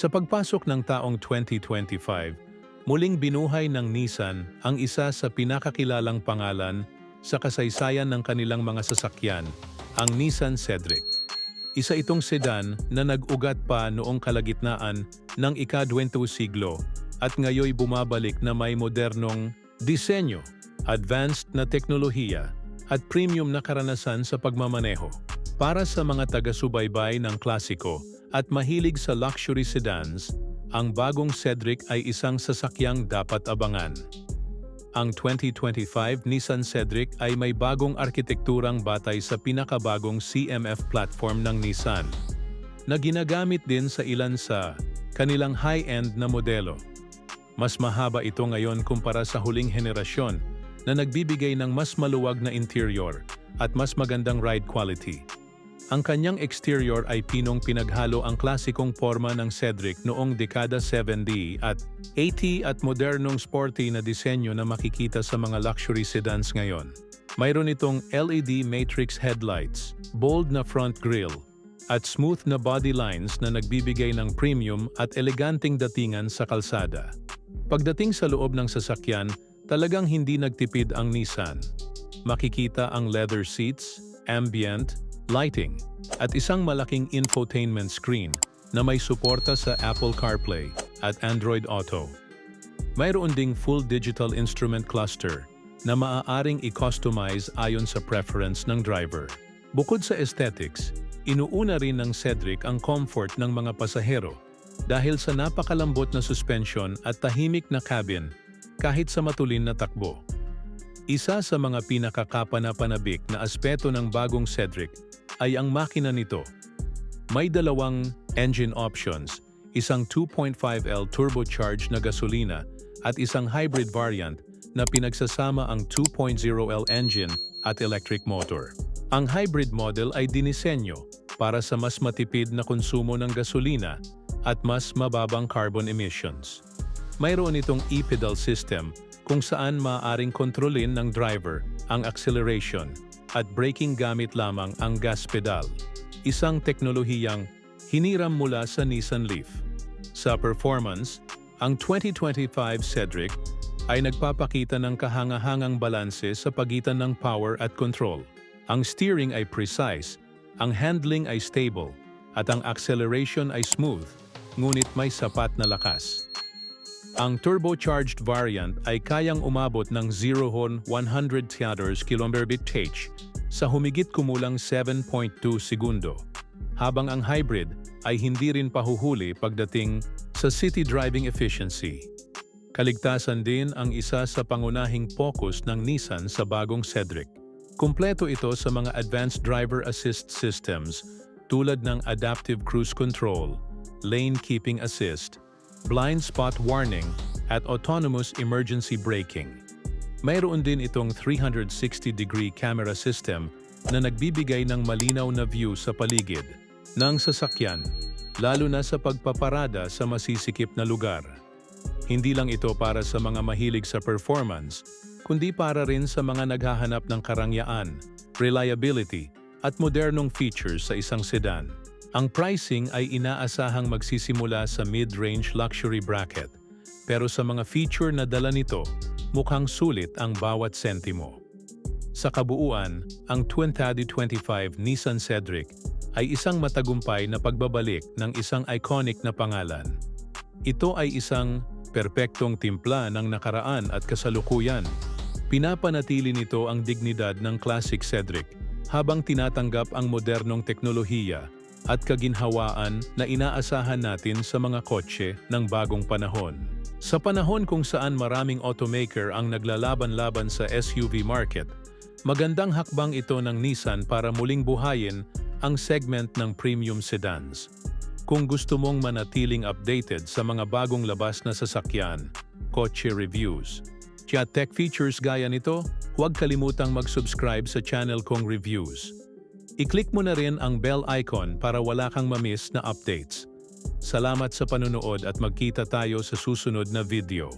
Sa pagpasok ng taong 2025, muling binuhay ng Nissan ang isa sa pinakakilalang pangalan sa kasaysayan ng kanilang mga sasakyan, ang Nissan Cedric. Isa itong sedan na nag-ugat pa noong kalagitnaan ng ika-20 siglo at ngayoy bumabalik na may modernong disenyo, advanced na teknolohiya at premium na karanasan sa pagmamaneho. Para sa mga taga-subaybay ng klasiko at mahilig sa luxury sedans, ang bagong Cedric ay isang sasakyang dapat abangan. Ang 2025 Nissan Cedric ay may bagong arkitekturang batay sa pinakabagong CMF platform ng Nissan, na ginagamit din sa ilan sa kanilang high-end na modelo. Mas mahaba ito ngayon kumpara sa huling henerasyon na nagbibigay ng mas maluwag na interior at mas magandang ride quality. Ang kanyang exterior ay pinong pinaghalo ang klasikong forma ng Cedric noong dekada 70 at 80 at modernong sporty na disenyo na makikita sa mga luxury sedans ngayon. Mayroon itong LED matrix headlights, bold na front grille, at smooth na body lines na nagbibigay ng premium at eleganting datingan sa kalsada. Pagdating sa loob ng sasakyan, talagang hindi nagtipid ang Nissan. Makikita ang leather seats, ambient, lighting, at isang malaking infotainment screen na may suporta sa Apple CarPlay at Android Auto. Mayroon ding full digital instrument cluster na maaaring i-customize ayon sa preference ng driver. Bukod sa aesthetics, inuuna rin ng Cedric ang comfort ng mga pasahero dahil sa napakalambot na suspension at tahimik na cabin kahit sa matulin na takbo. Isa sa mga pinakakapanapanabik na aspeto ng bagong Cedric ay ang makina nito. May dalawang engine options, isang 2.5L turbocharged na gasolina at isang hybrid variant na pinagsasama ang 2.0L engine at electric motor. Ang hybrid model ay dinisenyo para sa mas matipid na konsumo ng gasolina at mas mababang carbon emissions. Mayroon itong e-pedal system kung saan maaaring kontrolin ng driver ang acceleration at braking gamit lamang ang gas pedal, isang teknolohiyang hiniram mula sa Nissan Leaf. Sa performance, ang 2025 Cedric ay nagpapakita ng kahangahangang balanse sa pagitan ng power at control. Ang steering ay precise, ang handling ay stable, at ang acceleration ay smooth, ngunit may sapat na lakas. Ang turbocharged variant ay kayang umabot ng 0 hon 100 km/h sa humigit kumulang 7.2 segundo, habang ang hybrid ay hindi rin pahuhuli pagdating sa city driving efficiency. Kaligtasan din ang isa sa pangunahing focus ng Nissan sa bagong Cedric. Kumpleto ito sa mga advanced driver assist systems tulad ng adaptive cruise control, lane keeping assist, blind spot warning, at autonomous emergency braking. Mayroon din itong 360-degree camera system na nagbibigay ng malinaw na view sa paligid ng sasakyan, lalo na sa pagpaparada sa masisikip na lugar. Hindi lang ito para sa mga mahilig sa performance, kundi para rin sa mga naghahanap ng karangyaan, reliability, at modernong features sa isang sedan. Ang pricing ay inaasahang magsisimula sa mid-range luxury bracket, pero sa mga feature na dala nito, mukhang sulit ang bawat sentimo. Sa kabuuan, ang 2025 Nissan Cedric ay isang matagumpay na pagbabalik ng isang iconic na pangalan. Ito ay isang perpektong timpla ng nakaraan at kasalukuyan. Pinapanatili nito ang dignidad ng classic Cedric habang tinatanggap ang modernong teknolohiya at kaginhawaan na inaasahan natin sa mga kotse ng bagong panahon. Sa panahon kung saan maraming automaker ang naglalaban-laban sa SUV market, magandang hakbang ito ng Nissan para muling buhayin ang segment ng premium sedans. Kung gusto mong manatiling updated sa mga bagong labas na sasakyan, kotse reviews, tech features gaya nito, huwag kalimutang mag-subscribe sa channel kong reviews. I-click mo na rin ang bell icon para wala kang mamiss na updates. Salamat sa panunood at magkita tayo sa susunod na video.